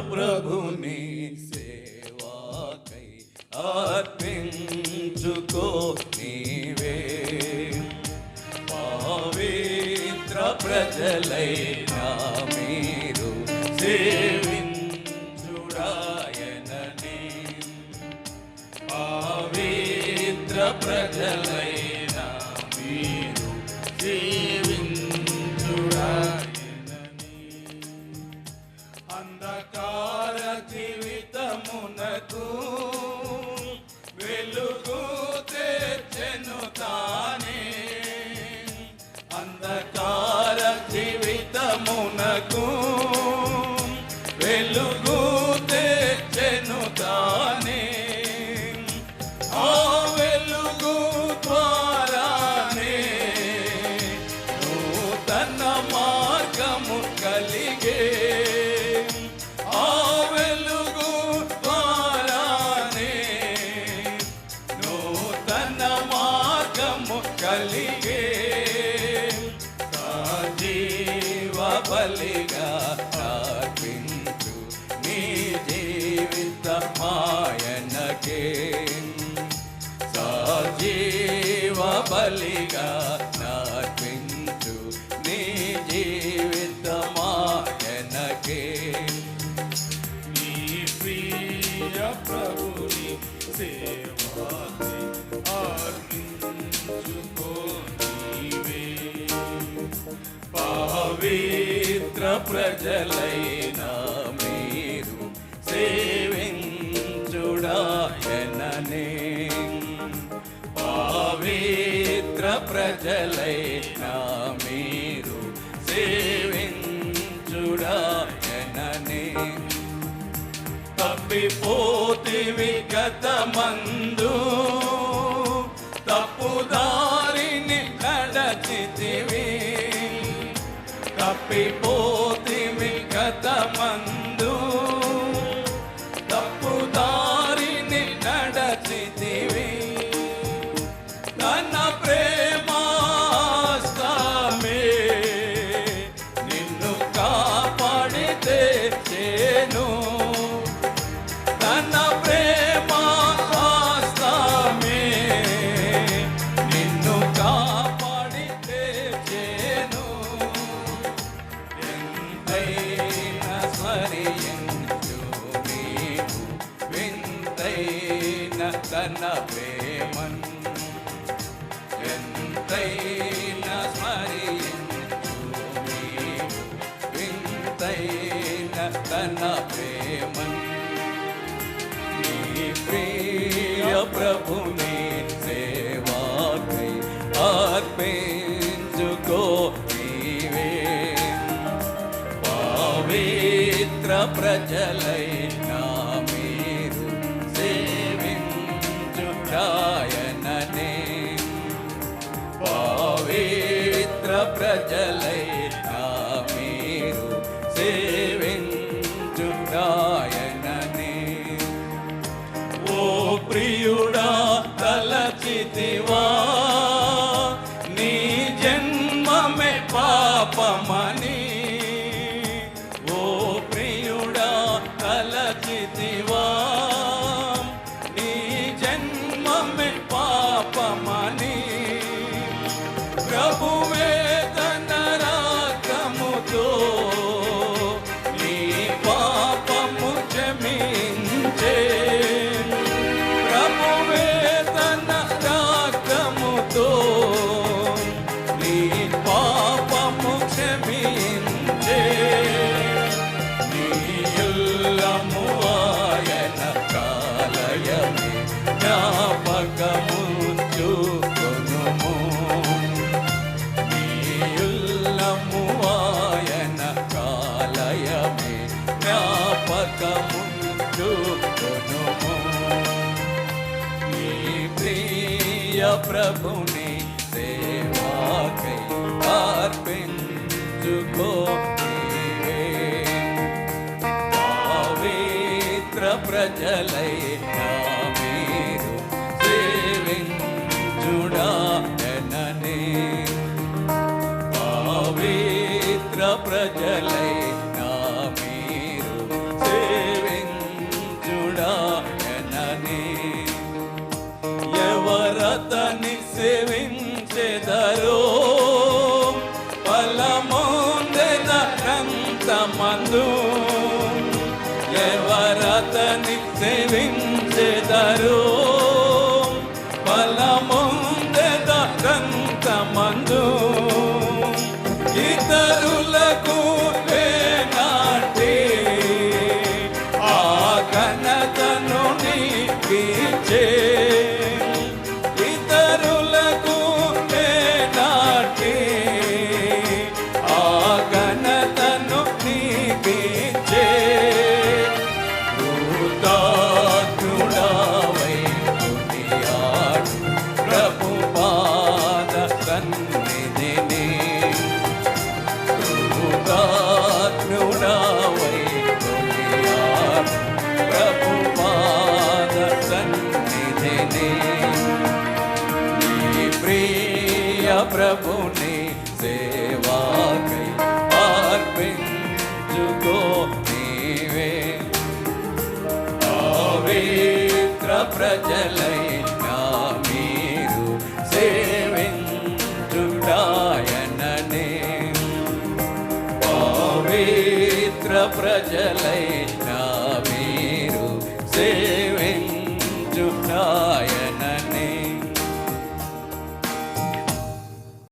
ప్రభుని సేవాకై అర్పించుకో నీవే. పవిత్ర ప్రజలైనా మీరు సేవించుడాయనని. పవిత్ర ప్రజలై పవిత్ర ప్రజలైన మీరు సేవించుడాయననే. పవిత్ర ప్రజలైన మీరు సేవించుడాయననే. తప్పిపోతివి గతమందు ప్రభుని సేవాకై అర్పించుకో నీవే పవిత్ర ప్రజలై దేవా నీ జన్మమే పాపమని ఓ ప్రియుడా కలచితివా? నీ జన్మమే పాపమని ప్రభువేదనరాగముతో ప్రభుని సేవాకై అర్పించుకో పవిత్ర ప్రజలై నా సేవించెదరు ప్రజలైనా మీరు సేవించుడాయననే పవిత్ర ప్రజలైనా మీరు సేవ